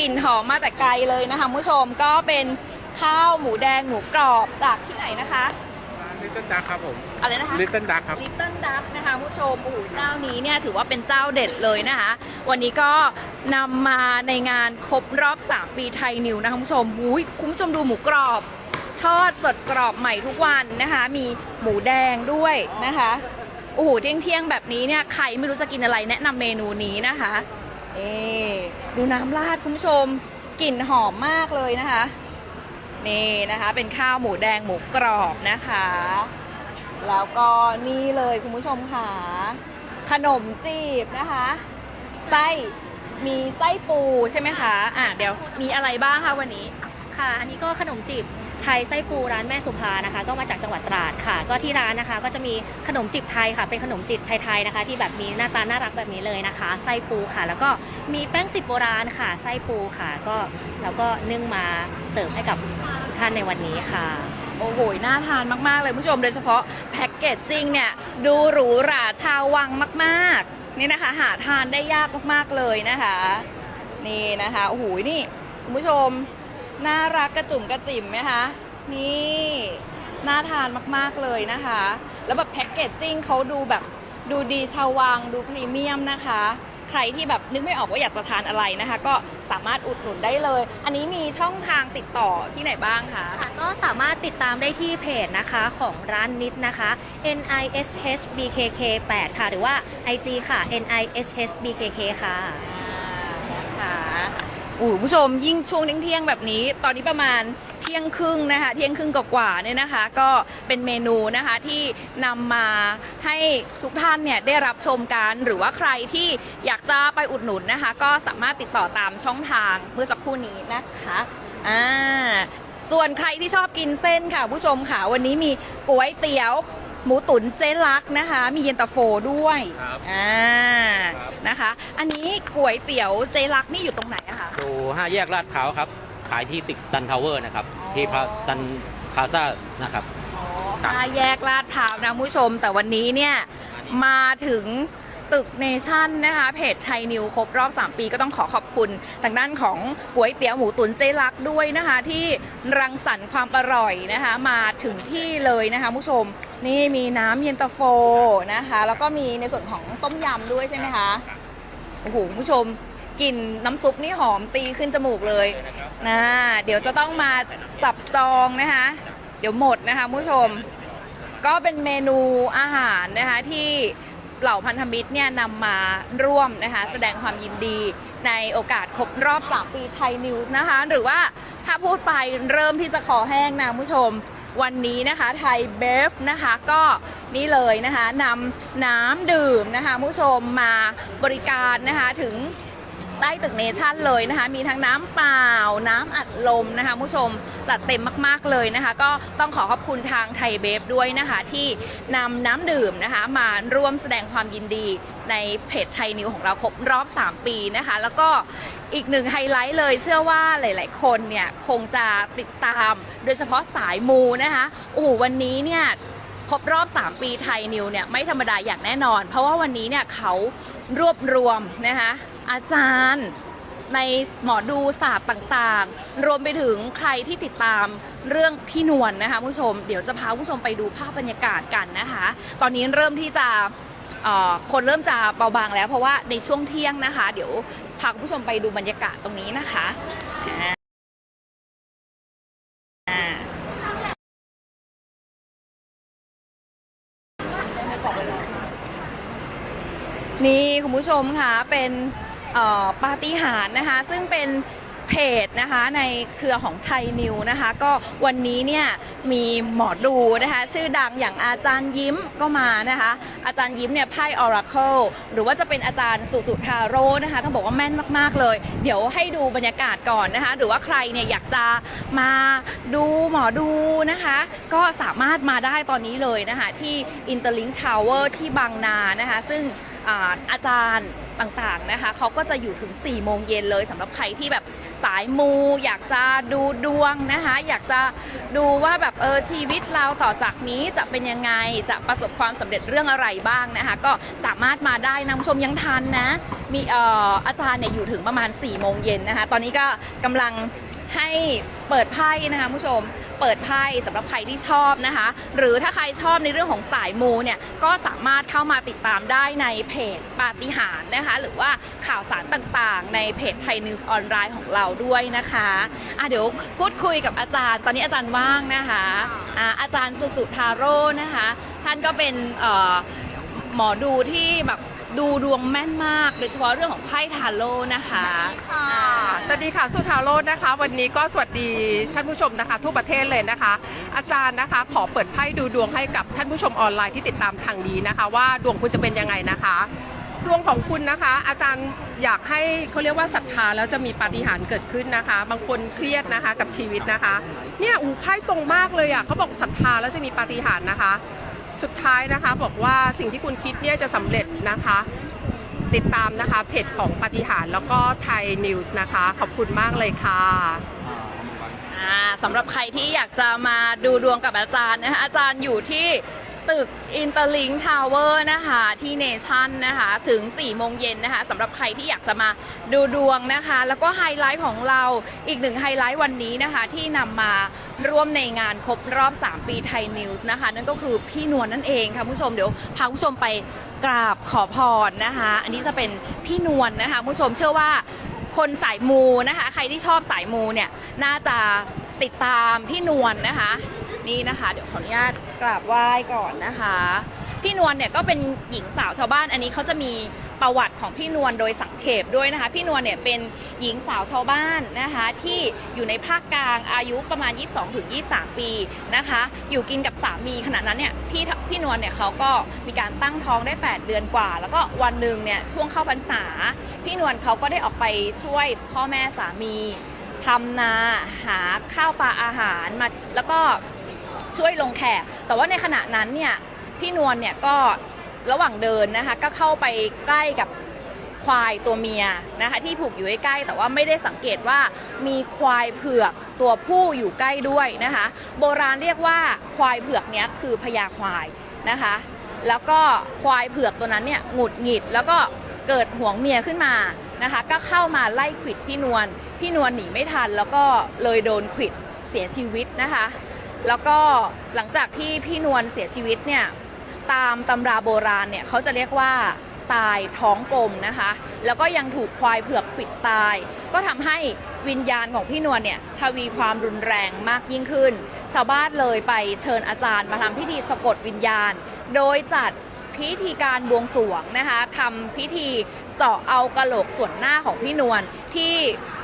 กลิ่นหอมมาแต่ไกลเลยนะคะคุณผู้ชมก็เป็นข้าวหมูแดงหมูกรอบจากที่ไหนนะคะ ลิตเติ้ลดักครับผมอะไรนะคะ ลิตเติ้ลดักครับ ลิตเติ้ลดักนะคะคุณผู้ชมโอ้โหเจ้านี้เนี่ยถือว่าเป็นเจ้าเด็ดเลยนะคะ วันนี้ก็นำมาในงานครบรอบ 3 ปีไทยนิวนะคะคุณผู้ชมอุ้ยคุณผู้ชมดูหมูกรอบ ทอดสดกรอบใหม่ทุกวันนะคะ มีหมูแดงด้วยนะคะโอ้โหเที่ยงเที่ยงๆแบบนี้เนี่ยใครไม่รู้จะกินอะไรแนะนำเมนูนี้นะคะ เอดูน้ำราดคุณผู้ชมกลิ่นหอมมากเลยนะคะ นี่นะคะ เป็นข้าวหมูแดงหมูกรอบนะคะ แล้วก็นี่เลยคุณผู้ชมค่ะ ขนมจีบนะคะ ไส้มีไส้ปูใช่ไหมคะ อะเดี๋ยวมีอะไรบ้างคะวันนี้ ค่ะ อันนี้ก็ขนมจีบ ไทยไส้ปูร้านแม่สุภานะคะ ก็มาจากจังหวัดตราดค่ะ ก็ที่ร้านนะคะ ก็จะมีขนมจีบไทยค่ะ เป็นขนมจีบไทยๆนะคะ ที่แบบมีหน้าตาน่ารักแบบนี้เลยนะคะ ไส้ปูค่ะ แล้วก็มีแป้งสิบโบราณค่ะ ไส้ปูค่ะ ก็แล้วก็นึ่งมาเสิร์ฟให้กับท่านในวันนี้ค่ะโอ้โห น่าทานมาก ๆ เลยผู้ชม โดยเฉพาะแพ็กเกจจิ้งเนี่ย ดูหรูหราชาววังมาก ๆ นี่นะคะ หาทานได้ยากมาก ๆ เลยนะคะ นี่นะคะ โอ้โห นี่ คุณผู้ชม น่ารักกระจุ่มกระจิ๋มไหมคะ นี่น่าทานมากๆเลยนะคะ แล้วแบบแพ็กเกจจิ้งเขาดูแบบดูดีชาววังดูพรีเมียมนะคะ ใครที่แบบนึกไม่ออกว่าอยากจะทานอะไรนะคะ ก็สามารถอุดหนุนได้เลย อันนี้มีช่องทางติดต่อที่ไหนบ้างคะ ค่ะก็สามารถติดตามได้ที่เพจนะคะของร้านนิดนะคะ N I S H B K K 8ค่ะ หรือว่า IG ค่ะ N I S H B K K ค่ะนะคะโอ้ผู้ชมยิ่งช่วงเที่ยงแบบนี้ ตอนนี้ประมาณเที่ยงครึ่งนะคะเที่ยงครึ่งกว่าๆเนี่ยนะคะ ก็เป็นเมนูนะคะที่นำมาให้ทุกท่านเนี่ยได้รับชมกันหรือว่าใครที่อยากจะไปอุดหนุนนะคะ ก็สามารถติดต่อตามช่องทางเมื่อสักครู่นี้นะคะอ่าส่วนใครที่ชอบกินเส้นค่ะ ผู้ชมค่ะวันนี้มีก๋วยเตี๋ยว หมูตุ๋นเจ๊ลักนะคะ มีเย็นตาโฟด้วยครับอ่าครับ นะคะ อันนี้ก๋วยเตี๋ยวเจ๊ลักนี่อยู่ตรงไหนอะคะ อยู่ห้าแยกลาดพร้าวครับ ขายที่ตึกซันทาวเวอร์นะครับ อ๋อ ที่พาซันพาซ่านะครับ ครับ ห้าแยกลาดพร้าวนะผู้ชม แต่วันนี้เนี่ย มาถึงตึกเนชั่นนะคะเพจชัยนิวครบรอบ 3 ปีก็ต้องขอขอบคุณ ทางด้านของก๋วยเตี๋ยวหมูตุ๋นเจ๊ลักด้วยนะคะ ที่รังสรรค์ความอร่อยนะคะ มาถึงที่เลยนะคะผู้ชม นี่มีน้ำเย็นตาโฟนะคะ แล้วก็มีในส่วนของต้มยำด้วยใช่ไหมคะโอ้โหคุณผู้ชมกลิ่นน้ำซุปนี่หอมตีขึ้นจมูกเลยนะเดี๋ยวจะต้องมาจับจองนะคะ เดี๋ยวหมดนะคะคุณผู้ชม ก็เป็นเมนูอาหารนะคะที่เหล่าพันธมิตรเนี่ยนำมาร่วมนะคะแสดงความยินดีในโอกาสครบรอบ 3 ปีไทยนิวส์นะคะ หรือว่าถ้าพูดไปเริ่มที่จะขอแห้งนะคุณผู้ชม วันนี้นะคะไทยเบฟนะคะก็นี่เลยนะคะนำน้ำดื่มนะคะผู้ชมมาบริการนะคะถึง ใต้ตึกเนชั่นเลยนะคะ มีทั้งน้ำเปล่า น้ำอัดลมนะคะผู้ชมจัดเต็มมากๆเลยนะคะ ก็ต้องขอขอบคุณทางไทยเบฟด้วยนะคะ ที่นำน้ำดื่มนะคะ มาร่วมแสดงความยินดีในเพจไทยนิวของเราครบรอบ 3 ปีนะคะ แล้วก็อีกหนึ่งไฮไลท์เลยเชื่อว่าหลาย ๆ คนเนี่ยคงจะติดตาม โดยเฉพาะสายมูนะคะโอ้วันนี้เนี่ยครบรอบ 3 ปีไทยนิวเนี่ยไม่ธรรมดาอย่างแน่นอน เพราะว่าวันนี้เนี่ยเขารวบรวมนะคะ อาจารย์ ในหมอดูศาสตร์ต่างๆ รวมไปถึงใครที่ติดตามเรื่องพี่นวลนะคะผู้ชม เดี๋ยวจะพาผู้ชมไปดูภาพบรรยากาศกันนะคะ ตอนนี้เริ่มที่จะคนเริ่มจะเบาบางแล้วเพราะว่าในช่วงเที่ยงนะคะ เดี๋ยวพาคุณผู้ชมไปดูบรรยากาศตรงนี้นะคะนี่คุณผู้ชมค่ะเป็น ปาฏิหาริย์นะคะ ซึ่งเป็นเพจนะคะในเครือของไทยนิวนะคะ ก็วันนี้เนี่ยมีหมอดูนะคะ ชื่อดังอย่างอาจารย์ยิ้มก็มานะคะ อาจารย์ยิ้มเนี่ยไพ่ Oracle หรือว่าจะเป็นอาจารย์สุสุทาโร่นะคะต้องบอกว่าแม่นมากๆเลย เดี๋ยวให้ดูบรรยากาศก่อนนะคะ หรือว่าใครเนี่ยอยากจะมาดูหมอดูนะคะ ก็สามารถมาได้ตอนนี้เลยนะคะ ที่ Interlink Tower ที่บางนานะคะ ซึ่งอาอาจารย์ ต่างๆนะคะเขาก็จะอยู่ถึง 4 โมงเย็นเลยสำหรับใครที่แบบสายมู อยากจะดูดวงนะคะ อยากจะดูว่าแบบเออชีวิตเราต่อจากนี้จะเป็นยังไงจะประสบความสำเร็จเรื่องอะไรบ้างนะคะ ก็สามารถมาได้นะคุณผู้ชมยังทันนะ มีเอ่ออาจารย์เนี่ยอยู่ถึงประมาณ4โมงเย็นนะคะ ตอนนี้ก็กำลังให้เปิดไพ่นะคะคุณผู้ชม เปิดไพ่สำหรับใครที่ชอบนะคะ หรือถ้าใครชอบในเรื่องของสายมูเนี่ยก็สามารถเข้ามาติดตามได้ในเพจปาฏิหารนะคะหรือว่าข่าวสารต่างๆ ในเพจไทยนิวส์ออนไลน์ของเราด้วยนะคะอะเดี๋ยวพูดคุยกับอาจารย์ ตอนนี้อาจารย์ว่างนะคะอะอาจารย์สุสุทาโร่นะคะ ท่านก็เป็นหมอดูที่แบบ ดูดวงแม่นมาก โดยเฉพาะเรื่องของไพ่ทาโร่นะคะ ค่ะสวัสดีค่ะ สุธาโรจน์นะคะ วันนี้ก็สวัสดีท่านผู้ชมนะคะ ทั่วประเทศเลยนะคะ อาจารย์นะคะ ขอเปิดไพ่ดูดวงให้กับท่านผู้ชมออนไลน์ที่ติดตามทางนี้นะคะ ว่าดวงคุณจะเป็นยังไงนะคะดวงของคุณนะคะ อาจารย์อยากให้เขาเรียกว่าศรัทธาแล้วจะมีปาฏิหาริย์เกิดขึ้นนะคะ บางคนเครียดนะคะกับชีวิตนะคะ เนี่ยอูไพ่ตรงมากเลยอะเขาบอกศรัทธาแล้วจะมีปาฏิหาริย์นะคะ สุดท้ายนะคะบอกว่าสิ่งที่คุณคิดเนี่ยจะสำเร็จนะคะ ติดตามนะคะเพจของปาฏิหารย์แล้วก็ไทยนิวส์นะคะ ขอบคุณมากเลยค่ะ อ่าสำหรับใครที่อยากจะมาดูดวงกับอาจารย์นะคะอาจารย์อยู่ที่ ตึกอินเตอร์ลิงทาวเวอร์นะคะที่เนชั่นนะคะ ถึง 4 โมงเย็นนะคะสำหรับใครที่อยากจะมาดูดวงนะคะ แล้วก็ไฮไลท์ของเราอีกหนึ่งไฮไลท์วันนี้นะคะที่นำมาร่วมในงานครบรอบ 3 ปีไทยนิวส์นะคะ นั่นก็คือพี่นวลนั่นเองค่ะผู้ชมเดี๋ยวพาผู้ชมไปกราบขอพรนะคะ อันนี้จะเป็นพี่นวลนะคะผู้ชมเชื่อว่าคนสายมูนะคะ ใครที่ชอบสายมูเนี่ยน่าจะติดตามพี่นวลนะคะ นี่นะคะ เดี๋ยวขออนุญาตกราบไหว้ก่อนนะคะ พี่นวลเนี่ยก็เป็นหญิงสาวชาวบ้านอันนี้เขาจะมีประวัติของพี่นวลโดยสังเขปด้วยนะคะ พี่นวลเนี่ยเป็นหญิงสาวชาวบ้านนะคะ ที่อยู่ในภาคกลางอายุประมาณ 22-23 ปีนะคะ อยู่กินกับสามีขณะนั้นเนี่ยพี่พี่นวลเนี่ยเขาก็มีการตั้งท้องได้ 8 เดือนกว่า แล้วก็วันหนึ่งเนี่ยช่วงเข้าพรรษา พี่นวลเขาก็ได้ออกไปช่วยพ่อแม่สามีทำนาหาข้าวปลาอาหารมาแล้วก็ ช่วยลงแขก แต่ว่าในขณะนั้นเนี่ยพี่นวลเนี่ยก็ระหว่างเดินนะคะก็เข้าไปใกล้กับควายตัวเมียนะคะที่ผูกอยู่ใกล้แต่ว่าไม่ได้สังเกตว่ามีควายเผือกตัวผู้อยู่ใกล้ด้วยนะคะ โบราณเรียกว่าควายเผือกเนี้ยคือพญาควายนะคะ แล้วก็ควายเผือกตัวนั้นเนี่ยหงุดหงิดแล้วก็เกิดห่วงเมียขึ้นมานะคะ ก็เข้ามาไล่ขวิดพี่นวลพี่นวลหนีไม่ทัน แล้วก็เลยโดนขวิดเสียชีวิตนะคะ แล้วก็หลังจากที่พี่นวลเสียชีวิตเนี่ยตามตำราโบราณเนี่ยเขาจะเรียกว่าตายท้องกลมนะคะ แล้วก็ยังถูกควายเผือกขวิดตาย ก็ทำให้วิญญาณของพี่นวลเนี่ยทวีความรุนแรงมากยิ่งขึ้น ชาวบ้านเลยไปเชิญอาจารย์มาทำพิธีสะกดวิญญาณ โดยจัดพิธีการบวงสรวงนะคะทำพิธีเจาะเอากระโหลกส่วนหน้าของพี่นวล ที่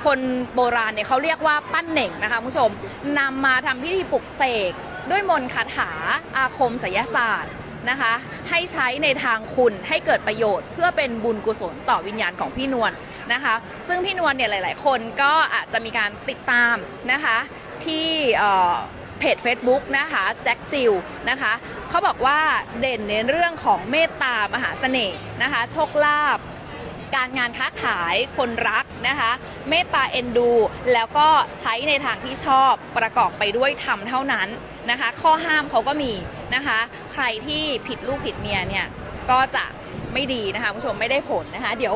คนโบราณเนี่ยเขาเรียกว่าปั้นเหน่งนะคะคุณผู้ชมนำมาทำพิธีปลุกเสกด้วยมนต์คาถาอาคมไสยศาสตร์นะคะให้ใช้ในทางคุณให้เกิดประโยชน์ เพื่อเป็นบุญกุศลต่อวิญญาณของพี่นวลนะคะ ซึ่งพี่นวลเนี่ยหลาย ๆ คนก็อาจจะมีการติดตามนะคะที่เอ่อเพจ Facebook นะคะแจ็คจิวนะคะเขาบอกว่าเด่นในเรื่องของเมตตามหาเสน่ห์นะคะโชคลาภ การงานค้าขายคนรักนะคะ เมตตาเอ็นดู แล้วก็ใช้ในทางที่ชอบประกอบไปด้วยธรรมเท่านั้นนะคะ ข้อห้ามเขาก็มีนะคะ ใครที่ผิดลูกผิดเมียเนี่ยก็จะไม่ดีนะคะผู้ชมไม่ได้ผลนะคะ เดี๋ยว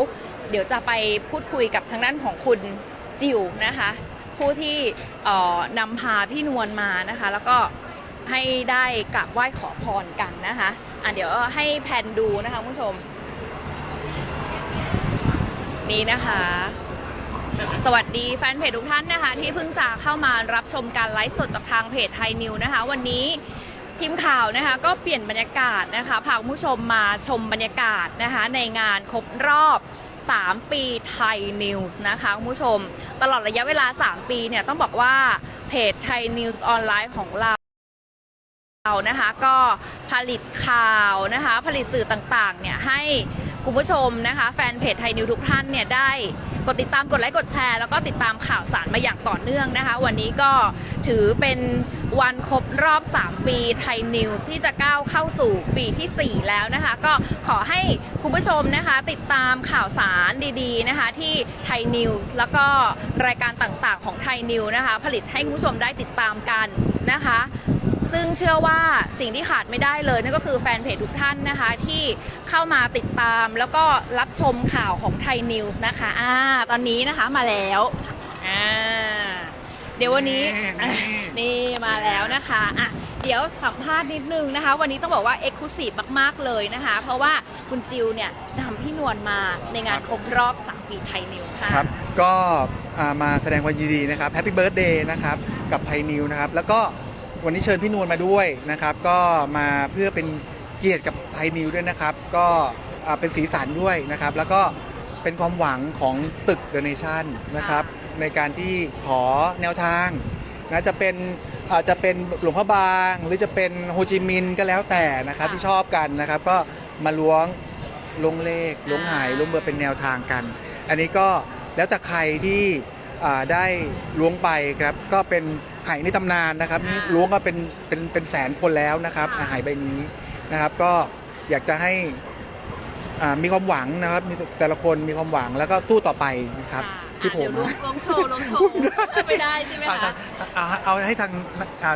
เดี๋ยวจะไปพูดคุยกับทางด้านของคุณจิวนะคะ ผู้ที่นำพาพี่นวลมานะคะ แล้วก็ให้ได้กราบไหว้ขอพรกันนะคะอะเดี๋ยวให้แพนดูนะคะผู้ชม นี่นะคะ สวัสดีแฟนเพจทุกท่านนะคะ ที่เพิ่งจะเข้ามารับชมการไลฟ์สดจากทางเพจไทยนิวนะคะ วันนี้ทีมข่าวนะคะก็เปลี่ยนบรรยากาศนะคะพาคุณผู้ชมมาชมบรรยากาศนะคะ ในงานครบรอบ 3 ปีไทยนิวส์นะคะคุณผู้ชม ตลอดระยะเวลา 3 ปีเนี่ยต้องบอกว่าเพจไทยนิวส์ออนไลน์ของเราเรานะคะก็ผลิตข่าวนะคะผลิตสื่อต่างๆเนี่ยให้ คุณผู้ชมนะคะ แฟนเพจไทยนิวทุกท่านเนี่ยได้กดติดตามกดไลค์กดแชร์ แล้วก็ติดตามข่าวสารมาอย่างต่อเนื่องนะคะ วันนี้ก็ถือเป็นวันครบรอบ 3 ปีไทยนิวส์ที่จะก้าวเข้าสู่ปีที่ 4 แล้วนะคะ ก็ขอให้คุณผู้ชมนะคะ ติดตามข่าวสารดีๆนะคะ ที่ไทยนิวส์แล้วก็รายการต่างๆ ของไทยนิวนะคะ ผลิตให้คุณผู้ชมได้ติดตามกันนะคะ ซึ่งเชื่อว่าสิ่งที่ขาดไม่ได้เลยนั่นก็คือแฟนเพจทุกท่านนะคะ ที่เข้ามาติดตามแล้วก็รับชมข่าวของไทยนิวส์นะคะอ่าตอนนี้นะคะมาแล้วอ่าเดี๋ยววันนี้นี่อะนี่นี่มาแล้วนะคะอะเดี๋ยวสัมภาษณ์นิดนึงนะคะ วันนี้ต้องบอกว่าเอ็กซ์คลูซีฟมากๆเลยนะคะ เพราะว่าคุณจิวเนี่ยนำพี่นวลมาในงานครบรอบ 3 ปีไทยนิวส์ค่ะ ครับ ก็อ่ามาแสดงความยินดีนะครับแฮปปี้เบิร์ดเดย์นะครับ กับไทยนิวนะครับ แล้วก็ วันนี้เชิญพี่นวลมาด้วยนะครับ ก็มาเพื่อเป็นเกียรติกับไทยนิวด้วยนะครับ ก็อ่าเป็นสีสันด้วยนะครับ แล้วก็เป็นความหวังของตึกเดอะเนชั่นนะครับ ในการที่ขอแนวทางนะจะเป็นอาจจะเป็นหลวงพ่อบาง หรือจะเป็นโฮจิมินห์ก็แล้วแต่นะครับค่ะที่ชอบกันนะครับ ก็มาล้วงลงเลขลงหายอ่าลงเบอร์เป็นแนวทางกัน อันนี้ก็แล้วแต่ใครที่อ่าได้ล้วงไปครับก็เป็น หายในตำนานนะครับนี่ล้วงก็เป็นเป็นเป็นแสนคนแล้วนะครับอ่าหายใบนี้นะครับ ก็อยากจะให้อ่ามีความหวังนะครับมีแต่ละคนมีความหวังแล้วก็สู้ต่อไปนะครับค่ะที่ผมอะเดี๋ยวลงโชว์ลงโชว์ไม่ได้ใช่ไหมอ่าคะเอาเอาให้ทางอ่า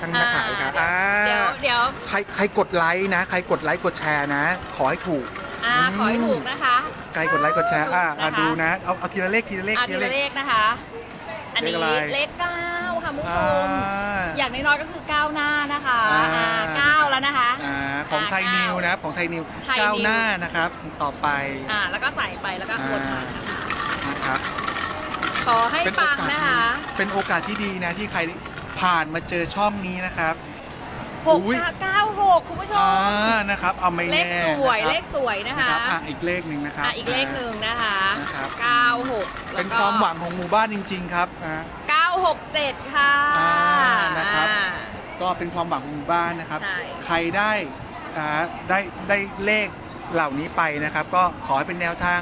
ทางนักขายครับอ่าเดี๋ยวเดี๋ยวใครใครกดไลค์นะ ใครกดไลค์กดแชร์นะ ขอให้ถูก อ่าขอให้ถูกนะคะ ใครกดไลค์กดแชร์อ่าอ่านะคะ ดูนะเอาเอาทีละเลขทีละเลขอ่าทีทีละเลละข เลขนะคะ อันนี้เลขอะไร เลขเก้าค่ะคุณ ผู้ชอ่ามอย่างน้อยๆก็คือก้าวหน้านะคะอ่า อ่าเก้าแล้วนะคะอ่าของไทยอ่านิวเก้า นะครับของไทยนิวไทยนิว ก้าวหน้านะครับต่อไปอ่าแล้วก็ใส่ไปแล้วก็กดมานะครับขอให้เป็นโอปังกาสนะคะ เป็นโอกาสที่ดีนะที่ใครผ่านมาเจอช่องนี้นะครับ หกอุ๊ย เก้าหกคุณผู้ชอ่ามนะครับ เอาไม่เลแน่ขสวยนะครับเลขสวยนะนะคะครับอะอีกเลขหนึ่งนะครับ อะอีกเลขหนึ่งนะคะนะครับ เก้าหกเป็นความหวังของหมู่บ้านจริง ๆ ครับอ่า เก้าหกเจ็ดค่ะ อ่านะครับอ่าก็เป็นความหวังของหมู่บ้านนะครับ ใช่ ใครได้อ่าได้ได้เลขเหล่านี้ไปนะครับ ก็ขอให้เป็นแนวทาง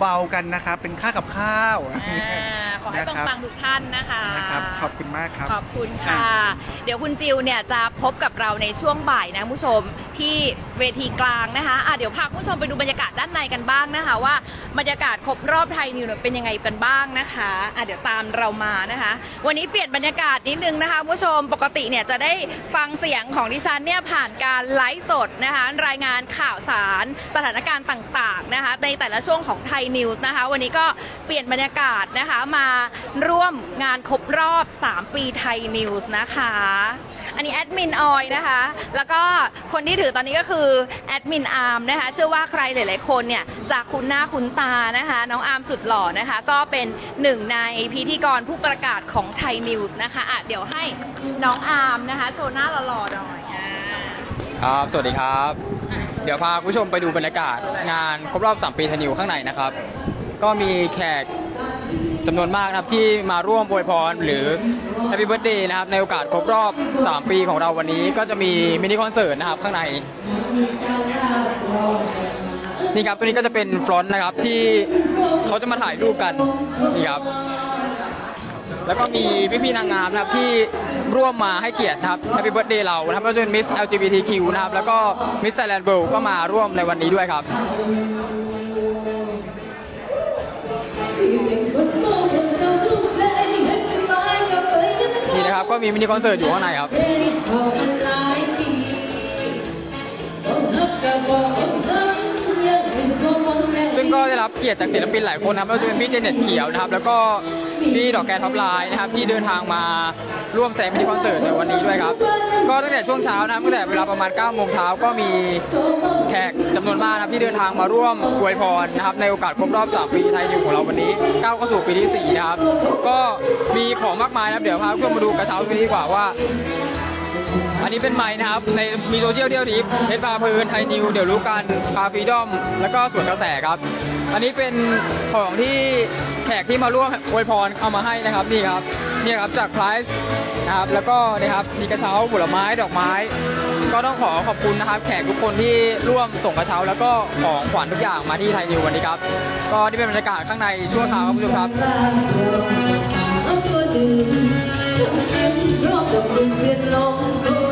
เบาๆกันนะครับ เป็นค่ากับข้าว อ่าขอให้นะครับ ปังๆทุกท่านนะคะ นะครับขอบคุณมากครับ ขอบคุณค่ะอ่าเดี๋ยวคุณจิวเนี่ยจะพบกับเราในช่วงบ่ายนะคุณผู้ชมที่ เวทีกลางนะคะอะเดี๋ยวพาผู้ชมไปดูบรรยากาศด้านในกันบ้างนะคะ ว่าบรรยากาศครบรอบไทยนิวเนี่ยเป็นยังไงกันบ้างนะคะอะเดี๋ยวตามเรามานะคะ วันนี้เปลี่ยนบรรยากาศนิดนึงนะคะผู้ชมปกติเนี่ยจะได้ฟังเสียงของดิฉันเนี่ยผ่านการไลฟ์สดนะคะรายงานข่าวสารสถานการณ์ต่างๆนะคะในแต่ละช่วงของไทยนิวส์นะคะ วันนี้ก็เปลี่ยนบรรยากาศนะคะมาร่วมงานครบรอบ 3 ปีไทยนิวส์นะคะ อันนี้แอดมินออยนะคะ แล้วก็คนที่ถือตอนนี้ก็คือแอดมินอาร์มนะคะ เชื่อว่าใครหลายๆคนเนี่ยจะคุ้นหน้าคุ้นตานะคะ น้องอาร์มสุดหล่อนะคะ ก็เป็นหนึ่งในพิธีกรผู้ประกาศของไทยนิวส์นะคะอะเดี๋ยวให้น้องอาร์มนะคะ โชว์หน้าหล่อๆหน่อยอ่าครับ สวัสดีครับ เดี๋ยวพาคุณผู้ชมไปดูบรรยากาศงานครบรอบ 3 ปีทนิวข้างในนะครับ ก็มีแขกจำนวนมากนะครับที่มาร่วมอวยพรหรือ Happy Birthday นะครับในโอกาสครบรอบ 3 ปีของเราวันนี้ก็จะมีมินิคอนเสิร์ตนะครับข้างใน นี่ครับตัวนี้ก็จะเป็นฟรอนต์นะครับที่เขาจะมาถ่ายรูปกันนี่ครับแล้วก็มีพี่ๆนางงามนะครับที่ร่วมมาให้เกียรติครับ Happy Birthday เรานะครับแล้วจะเป็น Miss LGBTQ นะครับ แล้วก็ Miss Thailand World ก็มาร่วมในวันนี้ด้วยครับ ก็มีมินิคอนเสิร์ตอยู่ข้างในครับ ซึ่งก็ได้รับเกียรติจากศิลปินหลายคนนะครับไม่ว่าจะเป็นพี่เจเน็ตเขียวนะครับ แล้วก็ พี่ดอกแกนท็อปไลน์นะครับที่เดินทางมาร่วมแสดงมินิคอนเสิร์ตในวันนี้ด้วยครับ ก็ตั้งแต่ช่วงเช้านะครับตั้งแต่เวลาประมาณ9โมงเช้าก็มีแขกจำนวนมากนะครับที่เดินทางมาร่วมอวยพรนะครับในโอกาสครบรอบ3ปีไทยนิวของเราวันนี้ก้าวเข้าสู่ปีที่4นะครับก็มีของมากมายนะครับเดี๋ยวพาเพื่อนมาดูกระเช้ากันดีกว่าว่าอันนี้เป็นไม้นะครับ ในมีโซเชียลเดียวทิปเพชรพาเพลินไทยนิว เดี๋ยวรู้กันคาฟีดอม แล้วก็สวนกระแสครับ อันนี้เป็นของที่ ขกที่มาร่วมอวยพรเอามาให้นะครับนี่ครับนี่ครับจากไพรส์นะครับแล้วก็นี่ครับมีกระเช้าผลไม้ดอกไม้ ก็ต้องขอขอบคุณนะครับ แขกทุกคนที่ร่วมส่งกระเช้า แล้วก็ของขวัญทุกอย่างมาที่ไทยนิววันนี้ครับก็นี่เป็นบรรยากาศข้างในชั่วคราวครับคุณผู้ชมครับรอบกับดึงเปลี่ยนลมตัว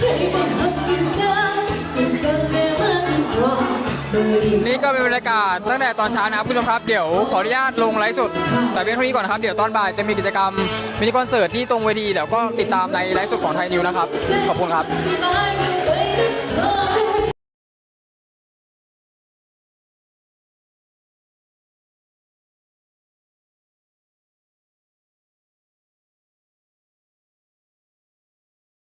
ให้คน นี่ก็เป็นบรรยากาศตั้งแต่ตอนเช้านะครับคุณผู้ชมครับเดี๋ยวขออนุญาตลงไลฟ์สดแต่เพียงเท่านี้ก่อนนะครับเดี๋ยวตอนบ่ายจะมีกิจกรรมมินิคอนเสิร์ตที่ตรงเวทีเดี๋ยวก็ติดตามในไลฟ์สดของไทยนิวนะครับขอบคุณครับ